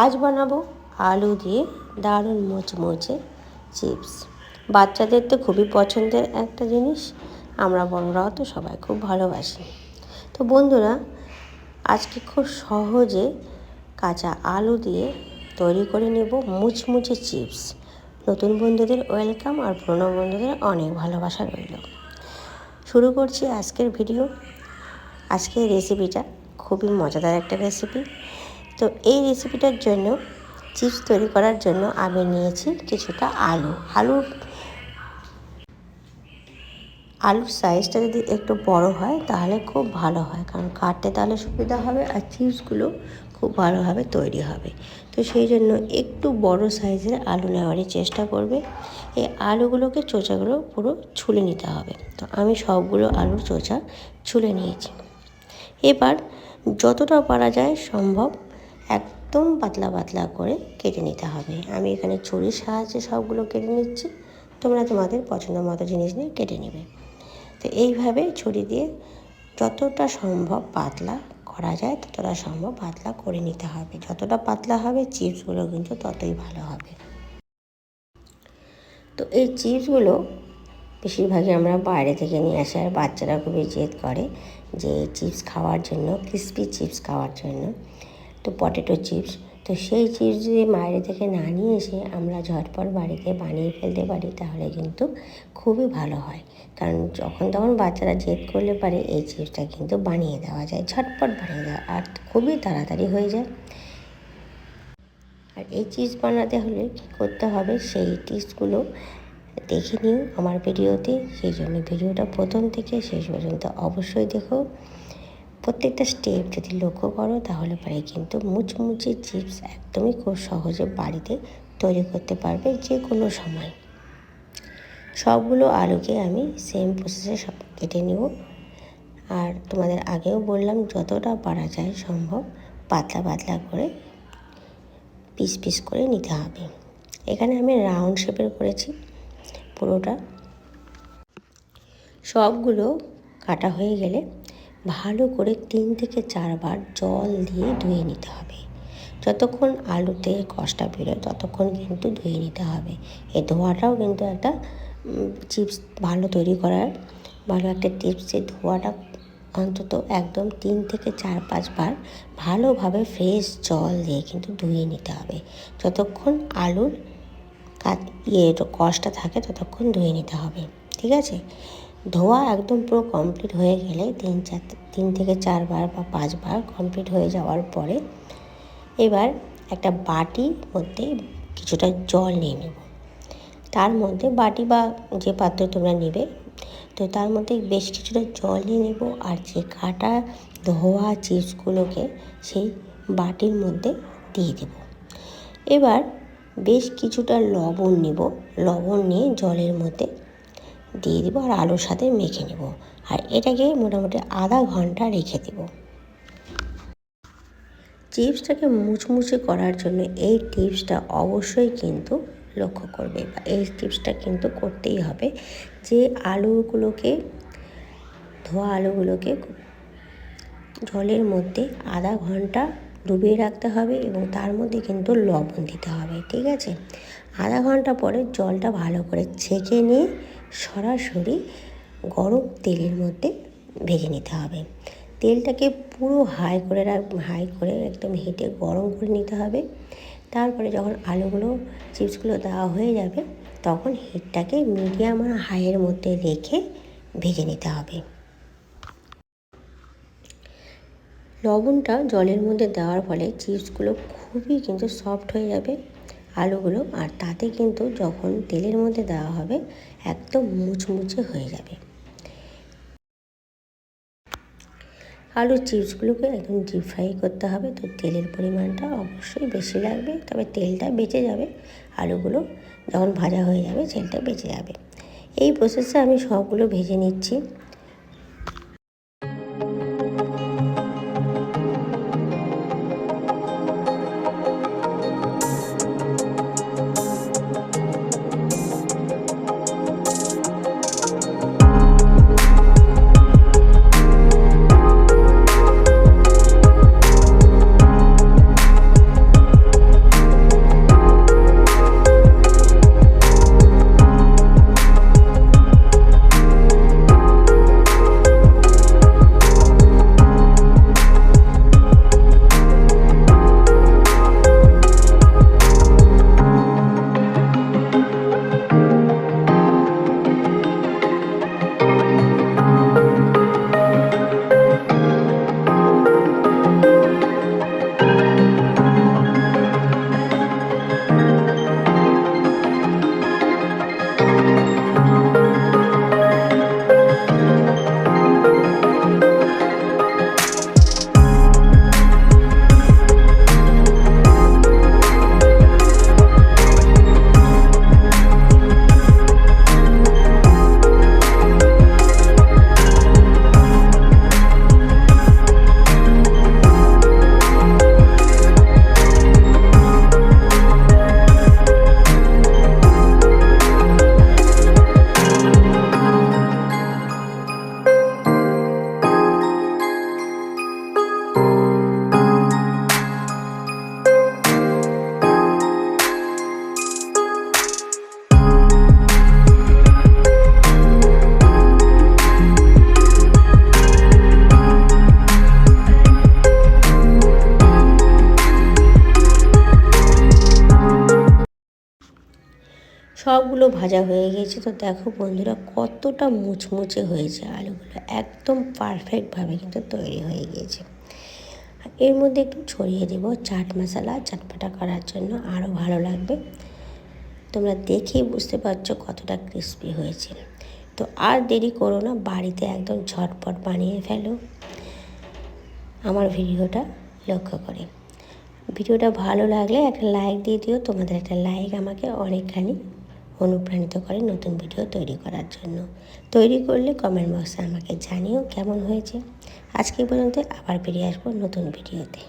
আজ বানাবো আলু দিয়ে দারুণ মুচমুচে চিপস। বাচ্চাদের তো খুবই পছন্দের একটা জিনিস, আমরা বড়রাও তো সবাই খুব ভালোবাসি। তো বন্ধুরা, আজকে খুব সহজে কাঁচা আলু দিয়ে তৈরি করে নেব মুচমুচে চিপস। নতুন বন্ধুদের ওয়েলকাম আর পুরনো বন্ধুদের অনেক ভালোবাসা রইল। শুরু করছি আজকের ভিডিও। আজকের রেসিপিটা খুবই মজাদার একটা রেসিপি। তো এই রেসিপিটার জন্য চিপস তৈরি করার জন্য আমি নিয়েছি কিছুটা আলু। আলুর আলুর সাইজটা যদি একটু বড় হয়, তাহলে খুব ভালো হয়। কারণ কাটতে তাহলে সুবিধা হবে আর চিপসগুলো খুব ভালোভাবে তৈরি হবে। তো সেই জন্য একটু বড় সাইজের আলু নেওয়ারই চেষ্টা করবে। এই আলুগুলোকে চোচাগুলো পুরো ছুলে নিতে হবে। তো আমি সবগুলো আলুর চোচা ছুলে নিয়েছি। এবার যতটা পারা যায় সম্ভব একদম পাতলা পাতলা করে কেটে নিতে হবে। আমি এখানে ছুরির সাহায্যে সবগুলো কেটে নিচ্ছি। তোমরা তোমাদের পছন্দ মতো জিনিস নিয়ে কেটে নেবে। তো এইভাবে ছুরি দিয়ে যতটা সম্ভব পাতলা করা যায়, ততটা সম্ভব পাতলা করে নিতে হবে। যতটা পাতলা হবে চিপসগুলো কিন্তু ততই ভালো হবে। তো এই চিপসগুলো বেশিরভাগই আমরা বাইরে থেকে নিয়ে আসি আর বাচ্চারা খুবই জেদ করে যে চিপস খাওয়ার জন্য, ক্রিসপি চিপস খাওয়ার জন্য। তো পটেটো চিপস তো সেই চিপস যদি বাইরে থেকে না নিয়ে এসে আমরা ঝটপট বাড়িতে বানিয়ে ফেলতে পারি, তাহলে কিন্তু খুবই ভালো হয়। কারণ যখন তখন বাচ্চারা জেদ করলে পারে এই চিপসটা কিন্তু বানিয়ে দেওয়া যায়, ঝটপট বানিয়ে দেওয়া আর খুবই তাড়াতাড়ি হয়ে যায়। আর এই চিপস বানাতে হলে কী করতে হবে, সেই টিপসগুলো দেখে নিও আমার ভিডিওতে। সেই জন্য ভিডিওটা প্রথম থেকে শেষ পর্যন্ত অবশ্যই দেখো। প্রত্যেকটা স্টেপ যদি লক্ষ্য করো, তাহলে পরে কিন্তু মুচমুচে চিপস একদমই খুব সহজে বাড়িতে তৈরি করতে পারবে যে কোনো সময়। সবগুলো আলুকে আমি সেম প্রসেসে সব কেটে নেব। আর তোমাদের আগেও বললাম, যতটা পারা যায় সম্ভব পাতলা পাতলা করে পিস পিস করে নিতে হবে। এখানে আমি রাউন্ড শেপের করেছি পুরোটা। সবগুলো কাটা হয়ে গেলে ভালো করে তিন থেকে চারবার জল দিয়ে ধুয়ে নিতে হবে। যতক্ষণ আলুতে কষটা বেরোয়, ততক্ষণ কিন্তু ধুয়ে নিতে হবে। এই ধোয়াটাও কিন্তু একটা চিপস ভালো তৈরি করার, ভালো একটা টিপস। ধোয়াটা অন্তত একদম তিন থেকে চার পাঁচবার ভালোভাবে ফ্রেশ জল দিয়ে কিন্তু ধুয়ে নিতে হবে। যতক্ষণ আলুর ইয়ে কষটা থাকে, ততক্ষণ ধুয়ে নিতে হবে। ঠিক আছে? ধোয়া একদম পুরো কমপ্লিট হয়ে গেলে তিন চার, তিন থেকে চারবার বা পাঁচবার কমপ্লিট হয়ে যাওয়ার পরে এবার একটা বাটির মধ্যে কিছুটা জল নিয়ে নেব। তার মধ্যে বাটি বা যে পাত্র তোমরা নেবে, তো তার মধ্যে বেশ কিছুটা জল নিয়ে নেব আর যে কাটা ধোয়া চিপসগুলোকে সেই বাটির মধ্যে দিয়ে দেব। এবার বেশ কিছুটা লবণ নেব। লবণ নিয়ে জলের মধ্যে দিয়ে দেবো আর আলুর সাথে মেখে নেব। আর এটাকে মোটামুটি আধা ঘণ্টা রেখে দেব। চিপসটাকে মুচমুচে করার জন্য এই টিপসটা অবশ্যই কিন্তু লক্ষ্য করবে বা এই টিপসটা কিন্তু করতেই হবে যে আলুগুলোকে, ধোয়া আলুগুলোকে জলের মধ্যে আধা ঘণ্টা ডুবিয়ে রাখতে হবে এবং তার মধ্যে কিন্তু লবণ দিতে হবে, ঠিক আছে? আধা ঘণ্টা পরে জলটা ভালো করে ছেঁকে নিয়ে সরাসরি গরম তেলের মধ্যে ভেজে নিতে হবে। তেলটাকে পুরো হাই করে হাই করে একদম হিটে গরম করে নিতে হবে। তারপরে যখন আলুগুলো চিপসগুলো দেওয়া হয়ে যাবে, তখন হিটটাকে মিডিয়াম আর হাইয়ের মধ্যে রেখে ভেজে নিতে হবে। লবণটা জলের মধ্যে দেওয়ার ফলে চিপসগুলো খুবই কিন্তু সফট হয়ে যাবে। আলুগুলো আর তাতে কিন্তু যখন তেলের মধ্যে দেওয়া হবে, একদম মুচমুচে হয়ে যাবে। আলুর চিপসগুলোকে একদম ডিপ ফ্রাই করতে হবে। তো তেলের পরিমাণটা অবশ্যই বেশি লাগবে, তবে তেলটা বেঁচে যাবে। আলুগুলো যখন ভাজা হয়ে যাবে, তেলটা বেঁচে যাবে। এই প্রসেসে আমি সবগুলো ভেজে নিচ্ছি। সবগুলো ভাজা হয়ে গেছে তো দেখো বন্ধুরা, কতটা মুচমুচে হয়েছে আলুগুলো। একদম পারফেক্টভাবে কিন্তু তৈরি হয়ে গিয়েছে। এর মধ্যে একটু ছড়িয়ে দেবো চাট মশলা চাটপাটা করার জন্য। আরও ভালো লাগবে। তোমরা দেখেই বুঝতে পারছ কতটা ক্রিস্পি হয়েছে। তো আর দেরি করো না, বাড়িতে একদম ঝটপট বানিয়ে ফেলো। আমার ভিডিওটা লক্ষ্য করে। ভিডিওটা ভালো লাগলে একটা লাইক দিয়ে দিও। তোমাদের একটা লাইক আমাকে অনেকখানি অনুপ্রাণিত করে নতুন ভিডিও তৈরি করার জন্য। তৈরি করলে কমেন্ট বক্সে আমাকে জানিও কেমন হয়েছে। আজকে পর্যন্ত আবার ফিরে আসব নতুন ভিডিওতে।